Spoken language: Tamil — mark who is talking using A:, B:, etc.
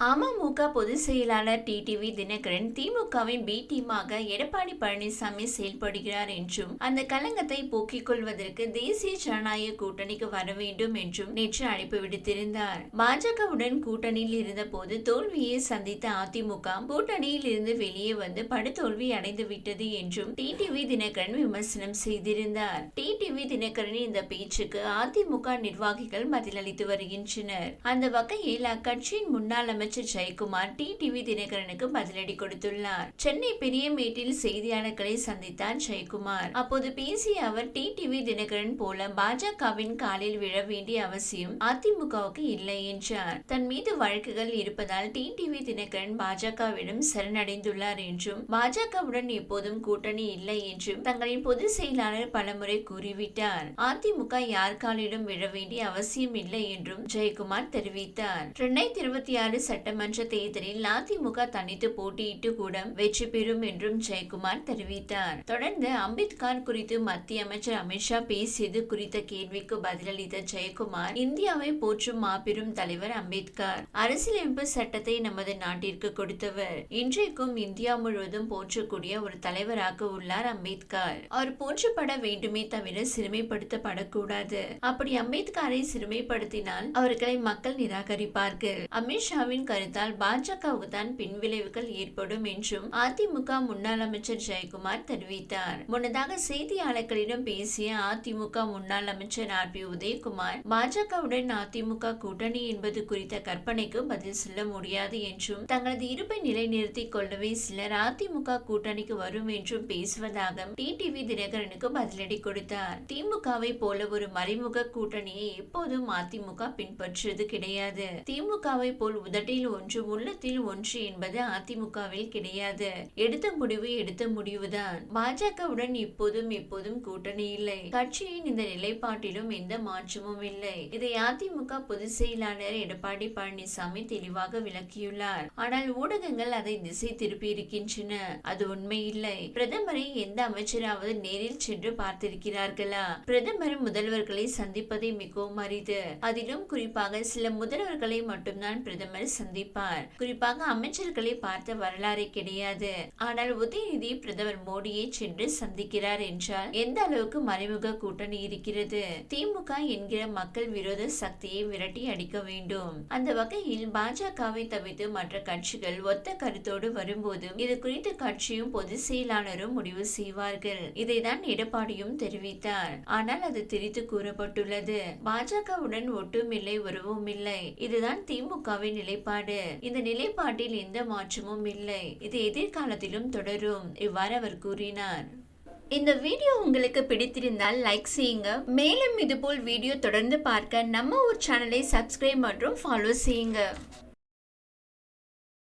A: அமமுக பொதுச் செயலாளர் டிடிவி தினகரன் திமுகவின் பி டீமாக எடப்பாடி பழனிசாமி செயல்படுகிறார் என்றும் அந்த களங்கத்தை போக்கிக் கொள்வதற்கு தேசிய ஜனநாயக கூட்டணிக்கு வர வேண்டும் என்றும் நேற்று அழைப்பு விடுத்திருந்தார். பாஜகவுடன் கூட்டணியில் இருந்தபோது தோல்வியை சந்தித்த அதிமுக கூட்டணியில் இருந்து வெளியே வந்து படுதோல்வி அடைந்து விட்டது என்றும் டிடிவி தினகரன் விமர்சனம் செய்திருந்தார். டிடிவி தினகரனின் இந்த பேச்சுக்கு அதிமுக நிர்வாகிகள் பதிலளித்து வருகின்றனர். அந்த வகையில் அக்கட்சியின் முன்னாள் அமைச்சர் ஜெயக்குமார் டிடிவி தினகரனுக்கு பதிலடி கொடுத்துள்ளார். சென்னை பெரியமேட்டில் செய்தியாளர்களை சந்தித்தார் ஜெயக்குமார். அப்போது பேசிய அவர் டிடிவி தினகரன் போல பாஜகவின் காலில் விழ வேண்டிய அவசியம் அதிமுகவுக்கு இல்லை என்றார். தன் மீது வழக்குகள் இருப்பதால் டிடிவி தினகரன் பாஜகவிடம் சரணடைந்துள்ளார் என்றும் பாஜகவுடன் எப்போதும் கூட்டணி இல்லை என்றும் தங்களின் பொதுச் செயலாளர் பலமுறை கூறிவிட்டார். அதிமுக யார் காலிடம் விழ வேண்டிய அவசியம் இல்லை என்றும் ஜெயக்குமார் தெரிவித்தார். இரண்டாயிரத்தி இருபத்தி ஆறு சட்டமன்ற தேர்தலில் அதிமுக தனித்து போட்டியிட்டு கூட வெற்றி பெறும் என்றும் ஜெயக்குமார் தெரிவித்தார். தொடர்ந்து அம்பேத்கர் குறித்து மத்திய அமைச்சர் அமித்ஷா பேசியது குறித்த கேள்விக்கு பதிலளித்த ஜெயக்குமார் இந்தியாவை போற்றும் மாபெரும் தலைவர் அம்பேத்கர் அரசியலமைப்பு சட்டத்தை நமது நாட்டிற்கு கொடுத்தவர். இன்றைக்கும் இந்தியா முழுவதும் போற்றக்கூடிய ஒரு தலைவராக உள்ளார் அம்பேத்கர். அவர் போற்றப்பட வேண்டுமே தவிர சிறுமைப்படுத்தப்படக்கூடாது. அப்படி அம்பேத்கரை சிறுமைப்படுத்தினால் அவர்களை மக்கள் நிராகரிப்பார்கள். அமித்ஷாவின் கருத்தால் பாஜகவுக்கு தான் பின்விளைவுகள் ஏற்படும் என்றும் அதிமுக முன்னாள் அமைச்சர் ஜெயக்குமார் தெரிவித்தார். முன்னதாக செய்தியாளர்களிடம் பேசிய அதிமுக முன்னாள் அமைச்சர் ஆர். பி. உதயகுமார் பாஜகவுடன் அதிமுக கூட்டணி என்பது குறித்த கற்பனைக்கு பதில் சொல்ல முடியாது என்றும் தங்களது இருப்பை நிலைநிறுத்திக் கொள்ளவே சிலர் அதிமுக கூட்டணிக்கு வரும் என்றும் பேசுவதாக டிடிவி தினகரனுக்கு பதிலடி கொடுத்தார். திமுகவை போல ஒரு மறைமுக கூட்டணியை எப்போதும் அதிமுக பின்பற்றுவது கிடையாது. திமுகவை போல் உதட்டில் ஒன்று உள்ளத்தில் ஒன்று என்பது அதிமுகவில் கிடையாது. எடுத்த முடிவு எடுத்த முடிவுதான். பாஜகவுடன் இப்போதும் எப்போதும் கூட்டணி இல்லை. கட்சியின் இந்த நிலைப்பாட்டிலும் எந்த மாற்றமும் இல்லை. இதை அதிமுக பொதுச் செயலாளர் எடப்பாடி பழனிசாமி தெளிவாக விளக்கியுள்ளார். ஆனால் ஊடகங்கள் அதை திசை திருப்பி இருக்கின்றன. அது உண்மை இல்லை பிரதமரை எந்த அமைச்சராவது நேரில் சென்று பார்த்திருக்கிறார்களா? பிரதமர் முதல்வர்களை சந்திப்பதை மிகவும் அரிது. அதிலும் குறிப்பாக சில முதல்வர்களை மட்டும்தான் பிரதமர் சந்திப்பார். குறிப்பாக அமைச்சர்களை பார்த்த வரலாறு கிடையாது. ஆனால் உதயநிதி பிரதமர் மோடியை சென்று சந்திக்கிறார் என்றால் எந்த அளவுக்கு மறைமுக கூட்டணி இருக்கிறது? திமுக என்கிற மக்கள் விரோத சக்தியை விரட்டி அடிக்க வேண்டும். அந்த வகையில் பாஜகவை தவிர்த்து மற்ற கட்சிகள் ஒத்த கருத்தோடு வரும்போது இது குறித்து கட்சியும் பொது செயலாளரும் முடிவு செய்வார்கள். இதைதான் எடப்பாடியும் தெரிவித்தார். ஆனால் அது திரித்து கூறப்பட்டுள்ளது. பாஜகவுடன் ஒட்டுமில்லை உறவும் இல்லை இதுதான் திமுகவின் நிலைப்பாடு. இந்த நிலைப்பாட்டில் எந்த மாற்றமும் இல்லை. இது எதிர்காலத்திலும் தொடரும் இவ்வாறு அவர் கூறினார். இந்த வீடியோ உங்களுக்கு பிடித்திருந்தால் லைக் செய்யுங்க. மேலும் இதுபோல் வீடியோ தொடர்ந்து பார்க்க நம்ம ஒரு சேனலை சப்ஸ்கிரைப் மற்றும் ஃபாலோ செய்யுங்க.